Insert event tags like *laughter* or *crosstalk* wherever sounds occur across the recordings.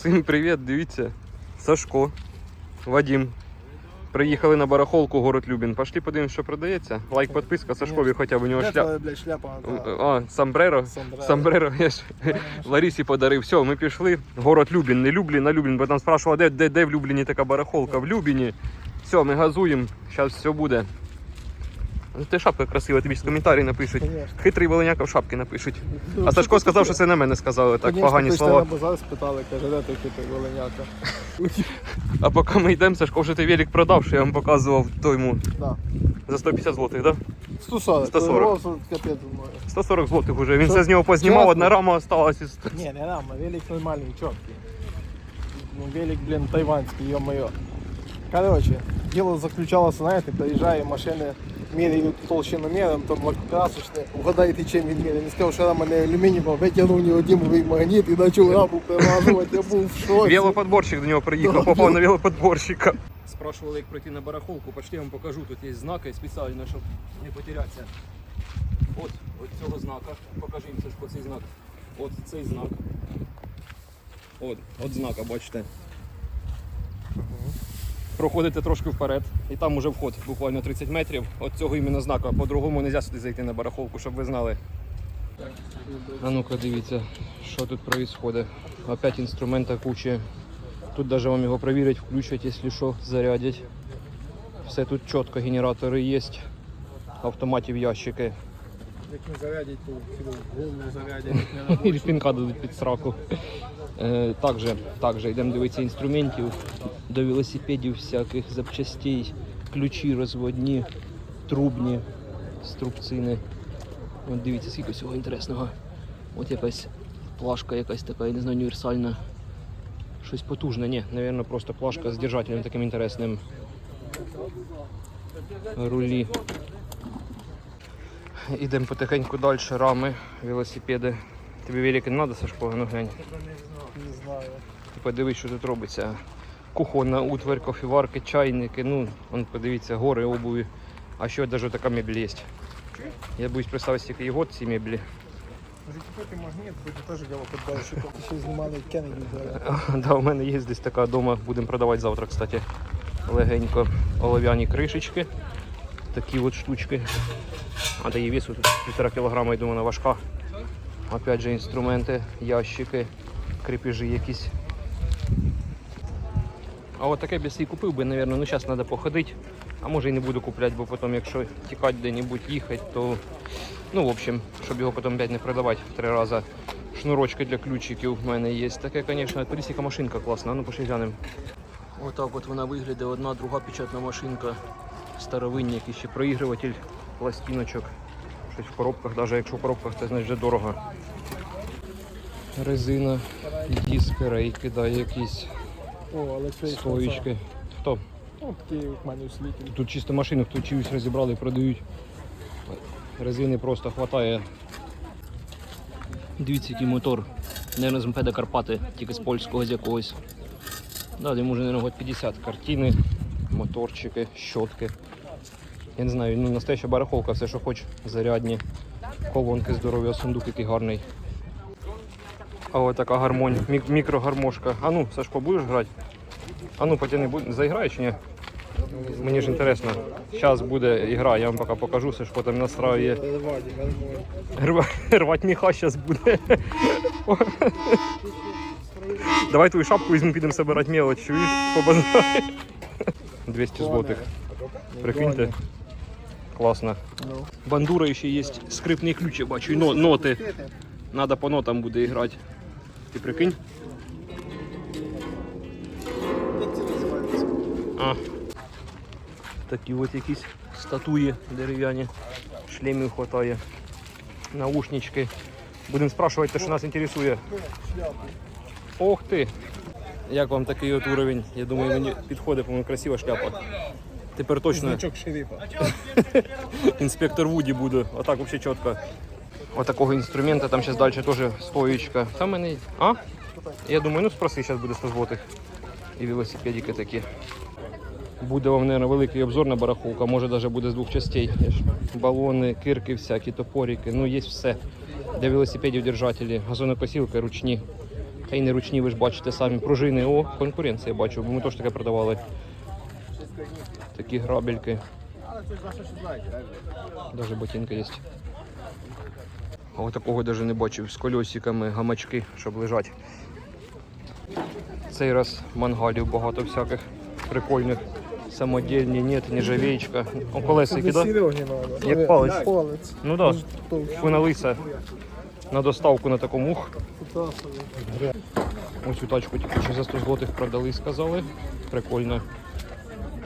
Всім привіт, дивіться. Сашко, Вадим. Приїхали на барахолку город Любін. Пошли подивимось, що продається. Лайк, підписка, Сашкові хоча б у нього Де шляп. блядь, шляпа? А, Самбреро. Самбреро, я ж Ларісі подарив. Все, ми пішли. Город Любін, не Люблін, а Люблін, бо там спрашували, де, де, де в Любліні така барахолка? В Любіні. Все, ми газуємо, зараз все буде. Ну, Ти шапка красива, тобі коментарі напишуть. Конечно. Хитрий волоняка в шапки напишуть. Ну, А Сашко сказав, що це на мене сказали. Так, Конечно, погані слова. на базар, спитали, каже, де такий ти голеняка? А поки ми йдемо, Сашко вже ти велик продав, що я вам показував тому Да. за 150 злотих, так? Да? 140. 140. Просто капець мною. 140 злотих уже. Він все з нього познімав, одна рама осталась. із- Не, не рама, велик нормальний, чіткий. Ну, велик, блін, тайванський, ё-моё. Короче, дело заключалось, знаєте, приїжджає машини, міряють толщиноміром, там лакокрасочне, угадайте, чим він міряє. Він сказав, що рама не алюмінієва, витягнув неодимовий магніт і почав раму примазувати, я був в шоці. Велоподборщик до нього приїхав, попав на велоподборщика. Спрашивали, як пройти на барахолку, почти я вам покажу, тут є знаки спеціально, щоб не потерятися. От, от цього знака. Покажи їм Сашко цей знак. От цей знак. От, от знака, бачите. Проходите трошки вперед, і там уже вход буквально 30 метрів. От цього іменно знака. По-другому не можна сюди зайти на барахолку, щоб ви знали. А ну-ка дивіться, що тут відбувається. Опять інструмента куча. Тут навіть вам його перевірять, включать, якщо що, зарядять. Все тут чітко, генератори є. Автоматів ящики. Як не зарядять, то голову зарядять, *laughs* І пінка дадуть під сраку. Е, також, також йдемо дивитися інструментів до велосипедів всяких запчастей, ключі розводні, трубні, струбцини. От дивіться, скільки всього інтересного. От якась плашка якась така, я не знаю, універсальна. Щось потужне, ні, напевно, просто плашка з держателем таким інтересним. Рулі. Ідемо потихеньку далі, рами, велосипеди. Тобі велики не треба, Сашко? Ну глянь. Не знаю. Ти подивись, що тут робиться. Кухонна утварь, кофіварки, чайники, ну, вон, подивіться, гори обуві. А ще навіть така мебель є. Я боюсь представити, скільки є год ці меблі. Може купити магніт, буде теж діло підборщиком. Ще знімали Кеннеді. *laughs* Да, у мене є десь така вдома, будемо продавати завтра, кстати. Легенько олов'яні кришечки. Такі от штучки. А дає весу тут півтора кілограма, я думаю, вона важка. Опять же інструменти, ящики, крепежі якісь. А от таке б я купив би, мабуть, ну зараз треба походити. А може і не буду купляти, бо потім, якщо тікати де-небудь їхати, то ну, в общем, щоб його потім не продавати в три рази. Шнурочки для ключиків в мене є. Таке, звісно, яка машинка класна. Ну, пошли глянемо. Отак от вона виглядає, одна, друга печатна машинка. Старовинні, якийсь ще проігруватель пластиночок. Щось в коробках, навіть якщо в коробках, це значить дорого. Резина, диски, рейки, да, якісь О, але це. Хто? Ну, такі в мене у. Тут чисто машину, хто чиюсь розібрали і продають. Резини просто хватає. Дивіться, який мотор. Наверно, з мопеда Карпати, тільки з польського з якогось. Да, йому вже, наверное, год 50. Картини, моторчики, щотки. Я не знаю, ну настояща барахолка, все, що хоч, зарядні, колонки здорові, сундук який гарний. А от така гармонь, мік- мікрогармошка. А ну, Сашко, будеш грати? А ну, потяни, будь- заіграєш чи ні? Мені ж інтересно. Зараз буде ігра, я вам поки покажу, Сашко там настраює. Рвать міха зараз буде. Давай твою шапку візьмемо, підемо збирати мелочь, чуєш? По базарі. 200 злотих. Прикиньте. Класно. Бандура ще є скрипний ключ, я бачу, но- ноти. Надо по нотам буде грати. Ти прикинь? А. Такі от якісь статуї дерев'яні. Шлемів хватає. Наушнички. Будемо спрашувати те, що нас інтересує. Ох ти! Як вам такий от уровень? Я думаю, мені підходить, по-моєму, красива шляпа. Тепер точно Значок шерифа. *laughs* інспектор Вуді буде. Отак взагалі чітко. Отакого інструмента, там зараз далі теж стоїчка. Там мене. А? Я думаю, ну спроси, зараз буде 100 злотих. І велосипедики такі. Буде вам, мабуть, великий обзор на барахолку, може навіть буде з двох частей. Балони, кирки всякі, топорики, ну є все. Для велосипедів держателі, газонокосілки, ручні. Та й не ручні, ви ж бачите самі пружини. О, конкуренція бачу, бо ми теж таке продавали. Такі грабельки. Даже ботинка є. От такого даже не бачив з колесиками, гамачки, щоб лежать. Цей раз мангалів багато всяких прикольних. Самодільні, нет, нержавеечка. О, колесики, да? Як палець. Палець. Ну да. Товщий. Лиса на доставку на такому ух. Ось цю тачку тільки що за 100 злотих продали, сказали. Прикольно.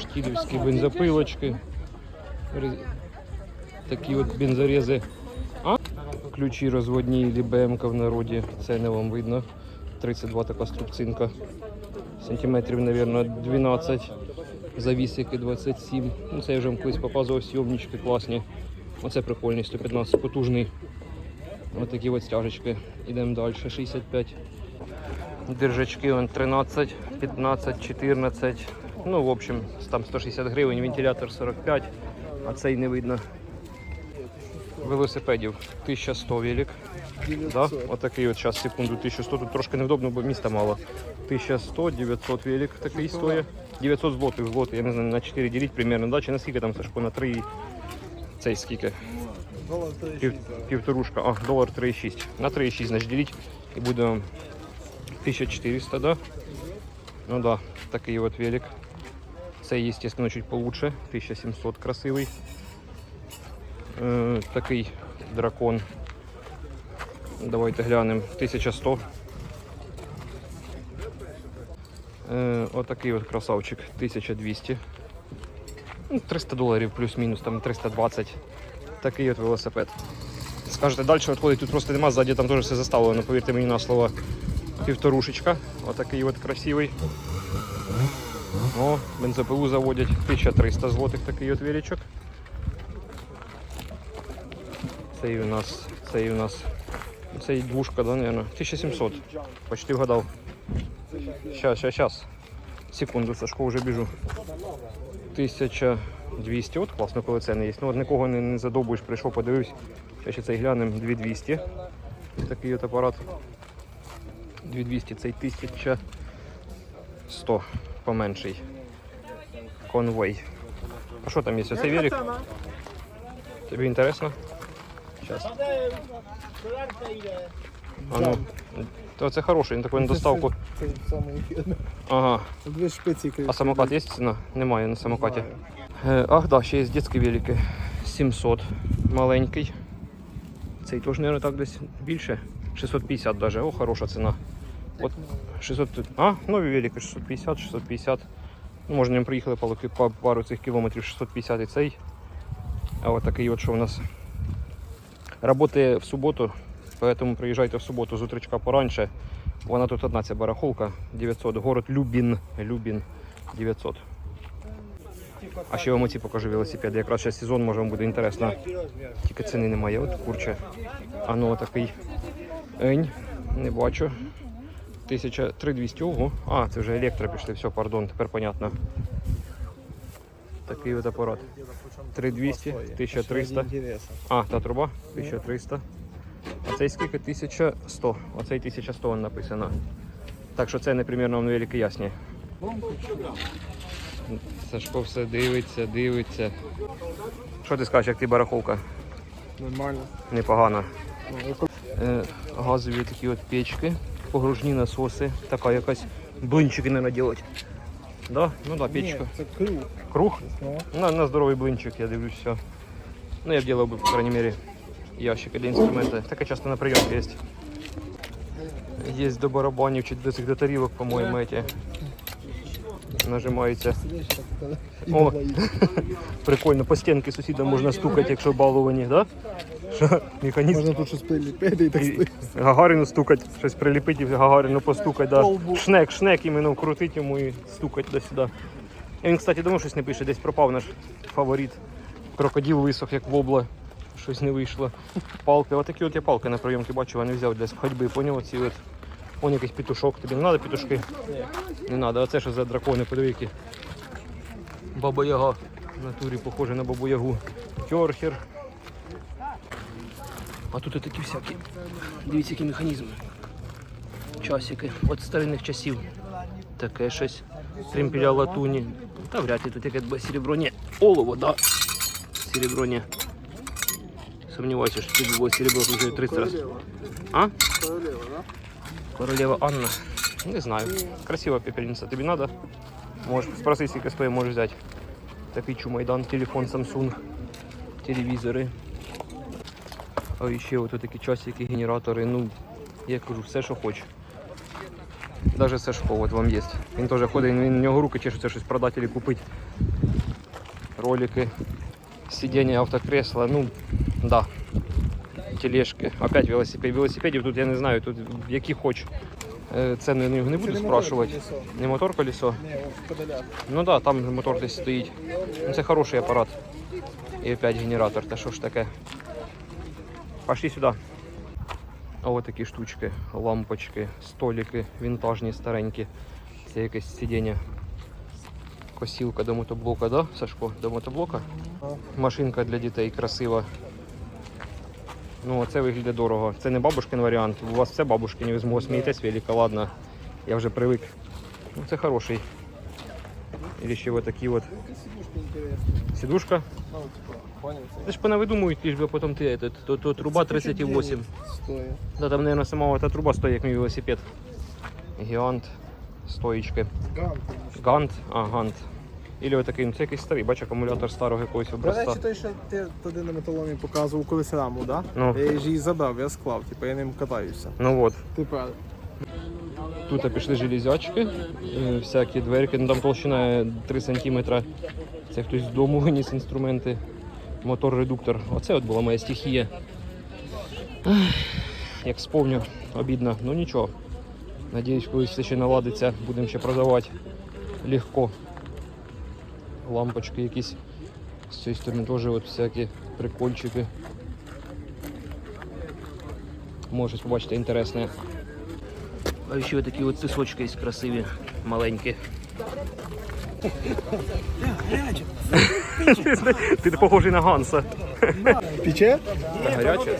Штілівські бензопилочки. Такі от бензорези. Ключі розводні или БМК в народі. Це не вам видно. 32 така струбцинка. Сантиметрів, мабуть, 12. Завісики 27. Ну, це я вже колись показував сйомнички класні. Оце прикольний, 115 потужний. Ось такі от стяжечки. Ідемо далі. 65. Держачки вон 13, 15, 14. Ну, в общем, там 160 гривень, вентилятор 45, а цей не видно. Велосипедів 1100 велик. Да? Отакий от зараз, секунду, 1100. Тут трошки невдобно, бо міста мало. 1100, 900 велик такий стоїть. 900 злотих, злотих, я не знаю, на 4 діліть примерно, да? чи на скільки там Сашко, на 3, цей скільки? Пів, півторушка, а, долар 3,6. На 3,6, значить, діліть і буде 1400, да? Ну да, такий от велик. Цей, естественно, чуть получше. 1700 красивий. Е, такий дракон. Давайте глянемо. 1100. Е, отакий от красавчик. 1200. Ну, 300 доларів плюс-мінус, там 320. Такий от велосипед. Скажете, далі відходить, тут просто нема, ззаді там теж все заставлено, повірте мені на слово. Півторушечка. Отакий от красивий. О, бензопилу заводять. 1300 злотих такий от величок. Цей у нас, цей у нас, цей двушка, да, наверное? 1700. Почти вгадав. Щас, щас, щас. Секунду, Сашко, вже біжу. 1200. От класно, коли ціни є. Ну, от нікого не, не задовбуєш, прийшов, подивився. Ще ще цей глянемо. 2200. Такий от апарат. 2200, цей 1100 поменший. Конвой. А що там є? Оцей велик? Тобі інтересно? Зараз. А ну. То це хороший, він такий на доставку. Ага. Дві шпиці А самокат є ціна? Немає на самокаті. Е, ах, да, ще є дитячі велики. 700 маленький. Цей теж, мабуть, так десь більше. 650 даже. О, хороша ціна. От 600. А, нові велики 650, 650. Ну, Можна ним приїхали по пару цих кілометрів 650 і цей. А от такий от що у нас. Работає в суботу, поэтому приїжджайте в суботу з утречка пораньше. Вона тут одна ця барахолка 900. Город Любін. Любін 900. А ще вам оці покажу велосипеди. Якраз зараз сезон, може вам буде інтересно. Тільки ціни немає. От курче. А ну такий ень. Не бачу. 1300. Ого. А, це вже електро пішли. Все, пардон, тепер понятно. Такий от апарат. 3200, 1300. А, та труба 1300. А цей скільки? 1100. Оцей 1100 написано. Так що це не примірно велике ясні. Сашко все дивиться, дивиться. Що ти скажеш, як ти барахолка? Нормально. Непогано. Ну, Е, газові такі от печки, погружні насоси, така якась блинчики не наділать. Да? Ну да, печка. Ні, це круг. Круг? Ну, На, на здоровий блинчик, я дивлюсь, все. Ну, я б делал бы, по крайней мере, ящик для инструмента. Таке часто на приемке есть. Есть до барабанів чи до цих до тарілок, по-моєму, эти. Нажимається. О. *laughs* Прикольно, по стінки сусідам можна стукати, якщо баловані, да? Що, механізм. Можна тут щось приліпити і так стоїть. Гагарину стукать, щось приліпити, Гагарину постукать, да. Шнек, шнек іменно крутить йому і стукать до сюди. І він, кстати, давно щось не пише, десь пропав наш фаворит. Крокодил висох, як вобла. Щось не вийшло. Палки. Отакі от я палки на прийомки бачу, а не взяв для ходьби. Поняв оці от. Вон якийсь петушок. Тобі не треба петушки? Не треба. Оце що за дракони, подиви які. Баба Яга. В натурі похоже на бабу Ягу. Тьорхер. А тут і такі всякі. Дивіться, які механізми. Часики. От старинних часів. Таке щось. Тримпіля латуні. Та вряд ли тут яке б серебро. Ні, олово, да. Серебро ні. Сумніваюся, що тут було серебро тут вже 30 разів. А? Королева, да? Королева Анна. Не знаю. Красива пепельниця. Тобі надо? Можеш спроси, скільки стоїть, можеш взяти. Такий чумайдан, телефон Samsung, телевізори. А ще ось такі часики, генератори. Ну, я кажу, все, що хочеш. Даже Сашко, от вам є. Він теж ходить, він, у нього руки чешуться щось продати або купити. Ролики, сидіння автокресла, ну, да. Тележки. Опять велосипед. Велосипедів тут я не знаю, тут які хоч. Е, Ціни на нього не буду спрашувати. Не мотор колесо. Не. Ну да, там мотор десь стоїть. Ну, це хороший апарат. І опять генератор, та що ж таке. Пошли сюди. А от такі штучки, лампочки, столики, вінтажні, старенькі. Це якесь сидіння. Косілка до мотоблока, да, Сашко? До мотоблока? Машинка для дітей красива. Ну, це виглядає дорого. Це не бабушкин варіант. У вас все бабушкині, ви з мого смієтесь велика, ладно. Я вже привик. Ну, це хороший. Или ще вот такі от. Сидушка. Сидушка. Ну, типа, ж понавидумують, лиш би потім ти этот, то, то труба 38. Стоит. Да, там, наверное, сама эта труба як мій велосипед. Гігант, стоїчки. Гант. Гант, а, гант. Или отакий, ну це якийсь старий, бач, акумулятор старого якогось До речі, той, що ти туди на металомі показував колись раму, да? Ну. Я її забрав, я склав, типу, я ним катаюся. Ну от. Ти правильно. Тут пішли железячки, е, всякі дверки, ну там толщина 3 см. Це хтось з дому виніс інструменти. Мотор-редуктор. Оце от була моя стихія. Як сповню, обідно. Ну нічого. Надіюсь, колись все ще наладиться, будемо ще продавати легко. Лампочки якісь. З цієї сторони теж от всякі прикольчики. Може побачити інтересне. А ще такі от пісочки є красиві, маленькі. Ти похожий на Ганса. Пече? Гаряче.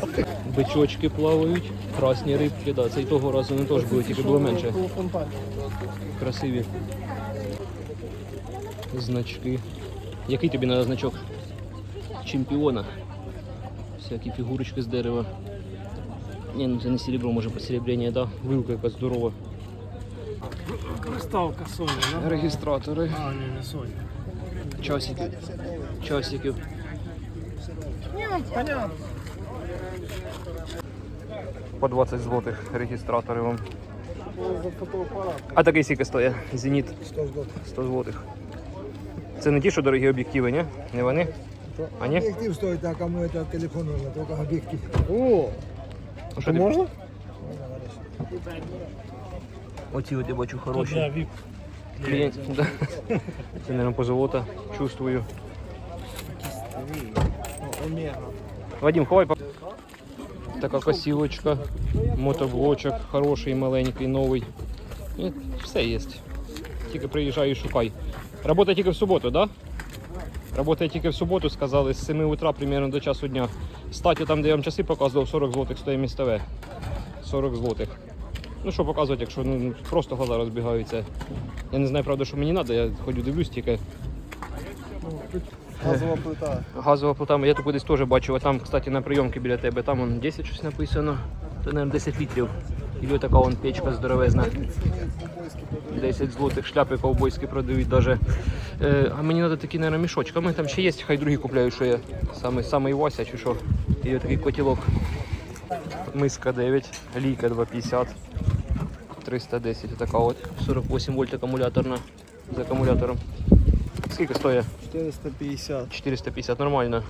Бичочки плавають, красні рибки, да. Це й того разу не теж було, тільки було менше. Красиві. Значки. Який тобі треба значок? Чемпіона. Всякі фігурочки з дерева. Ні, ну це не серебро, може посеребрення, да. Вилка якась здорова. Приставка Sony, да? Реєстратори. А, ні, не Sony. Часики. Часиків. Ні, ну, понятно. По 20 злотих реєстратори вам. За фотоапарат. А такий скільки стоїть? Зеніт 100 злотих. 100 злотих. Це не ті, що дорогі об'єктиви, ні? Не вони? А ні? Объектив стоит, а кому это телефон нужно, только объектив. О, Ну, що ти- можна? Оці от я бачу Тут хороші. для VIP. Клієнт. Да. Це, мабуть, позолота. Чувствую. О, Омега. Вадим, ховай. пап- Така косілочка, мотоблочок хороший, маленький, новий. І все є. Тільки приїжджай і шукай. Работає тільки в суботу, так? Да? Работає тільки в суботу, сказали, з 7 утра примерно до часу дня. Статі там, де я вам часи показував, 40 злотих стоїть містове. 40 злотих. Ну що показувати, якщо ну, просто глаза розбігаються. Я не знаю, правда, що мені треба, я ходю дивлюсь тільки. Газова плита. Газова плита, я тут кудись теж бачив, а там, кстати, на прийомки біля тебе, там вон 10 щось написано. Це, мабуть, 10 літрів. І така вон печка здоровезна. 10 злотих шляпи ковбойські продають даже. Е, а мені треба такі, мабуть, мене там ще є, хай другі купляють, що я. Саме, саме Вася чи що. І отакий котілок. Миска 9, лійка 2,50. 310 така от. 48 вольт акумуляторна. З акумулятором. Скільки стоїть? 450. 450, нормально.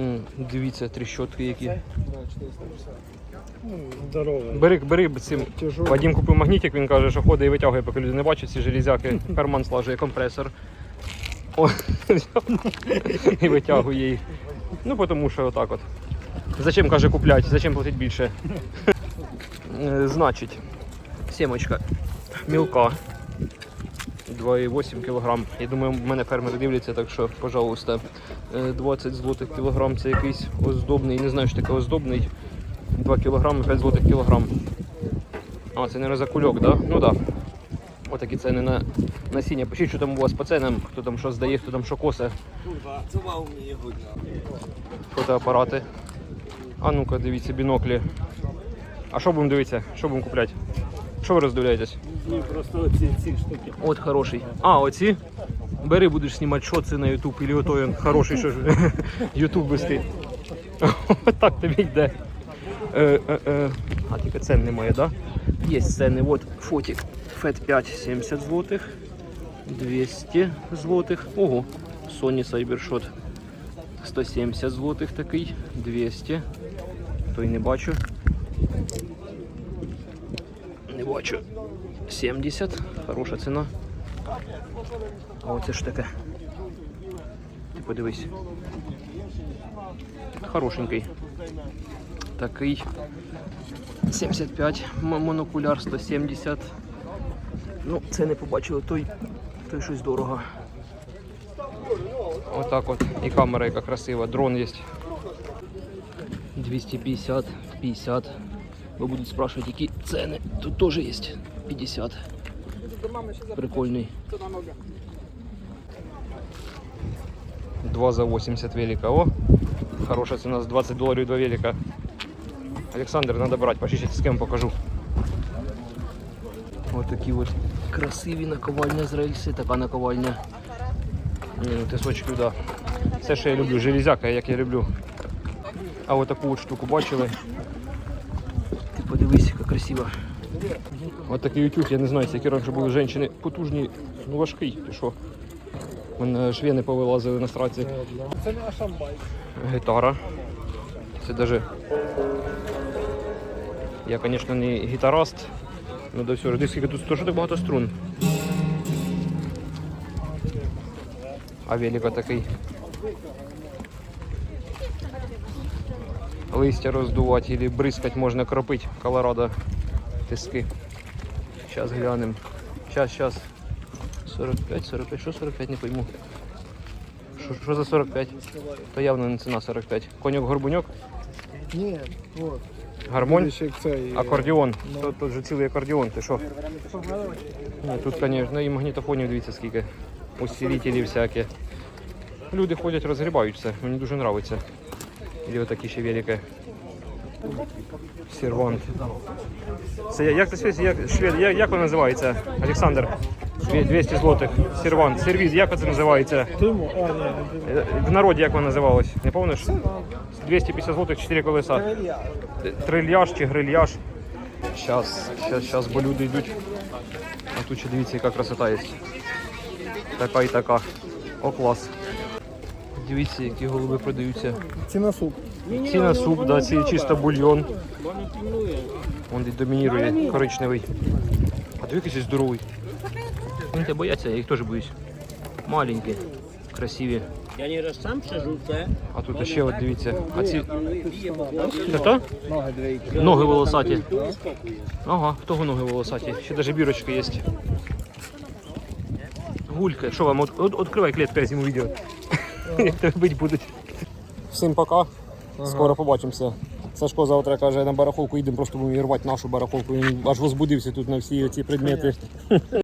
М, Дивіться, тріщотки які. 450. Ну, здоровий. Бери, бери цим. Тяжело. Вадим купив магнітик, він каже, що ходить і витягує, поки люди не бачать ці железяки. *laughs* Карман слажує компресор. О, *laughs* і витягує їх. Ну, тому що отак от. Зачем, каже, куплять, зачем платити більше? Е, Значить, сімочка мілка. 2,8 кг. Я думаю, в мене фермери дивляться, так що, пожалуйста, Е, 20 злотих кілограм це якийсь оздобний, не знаю, що таке оздобний. 2 кг, 5 злотих кілограм. А, це не за кульок, да? Ну так. Да. Отакі ціни на насіння. Пишіть, що там у вас по ценам, хто там що здає, хто там що косе. Фотоапарати. А ну-ка, дивіться, біноклі. А що будемо дивитися? Що будемо купляти? Що ви роздивляєтесь? Ні, просто оці ці штуки. От хороший. А, оці. Бери, будеш знімати шоци на YouTube, или ото він хороший, що ж *laughs* YouTube вести. *laughs* так тобі йде. Е, е, е. А тільки цен немає? Да? Є ціни. От фотик. FET 5 70 злотих. 200 злотих. Ого. Sony Cybershot 170 злотих такий. 200. Той не бачу. Не бачу. 70. Хороша ціна. А оце ж таке. Подивись. Хорошенький. Такий. 75. Монокуляр 170. Ну, це не побачили, той, той щось дорого. Отак от. І камера яка красива. Дрон є. 250, 50. Ви будуть спрашивать, які ціни. Тут теж є 50. Прикольний. 2 за 80 велика. О, хорошая цена, с 20 долларов два велика. Александр, надо брать, пошли с кем покажу. Вот такі от красиві наковальня з рельси, така наковальня. Ні, ну, Тисочків, да. Все, що я люблю, железяка, як я люблю. А от таку от штуку бачили. Ти подивись, яка красива. От такий утюг, я не знаю, це які раніше були жінки потужні, ну важкий, ти що. Мене аж повилазили на страці. Це не Ашамбай. Гітара. Це даже. Я, звісно, не гітараст. Ну да все, дивись, скільки тут так багато струн. А велика такий. Листя роздувати або бризкати можна кропити Колорадо тиски. Зараз глянемо. Зараз, зараз. 45, 45, що 45, не пойму. Що, що за 45? То явно не ціна 45. Коньок горбуньок, Ні, от. гармонь, Ще цей. акордіон. Тут, тут же цілий акордіон, ти що? Ні, тут, звісно, і магнітофонів дивіться скільки. Усилителі всякі. Люди ходять, розгрібають все. Мені дуже подобається. І отакі ще великі. Сервант. Це я- як це связь, як, швед, як, як воно називається? Олександр. Дві- 200 злотих. Сервант. Сервіз, як це називається? Тиму, а, ні, Е, В народі як воно називалось? Не пам'ятаєш? 250 злотих, 4 колеса. Трильяж чи грильяж. Щас, щас, щас, бо люди йдуть. А тут ще дивіться, яка красота є. Така і така. О, клас. Дивіться, які голуби продаються. Ціна суп. Ці на суп, да, ці чисто бульйон. Вон де домінірує коричневий. А якийсь здоровий. Вони тебе бояться, я їх теж боюсь. Маленькі, красиві. Я не раз сам przerzucę. А тут ще от дивіться. А ці. Це то? Ноги. Ноги волосаті. Ага, в того ноги волосаті. Ще навіть бірочка є. Гулька. Що вам? От, от, відкривай клітку, я зніму відео. Як тебе бить будуть. Всім пока. Скоро побачимося. Сашко завтра каже, на барахолку їдемо, просто будемо рвати нашу барахолку. Він аж возбудився тут на всі ці предмети.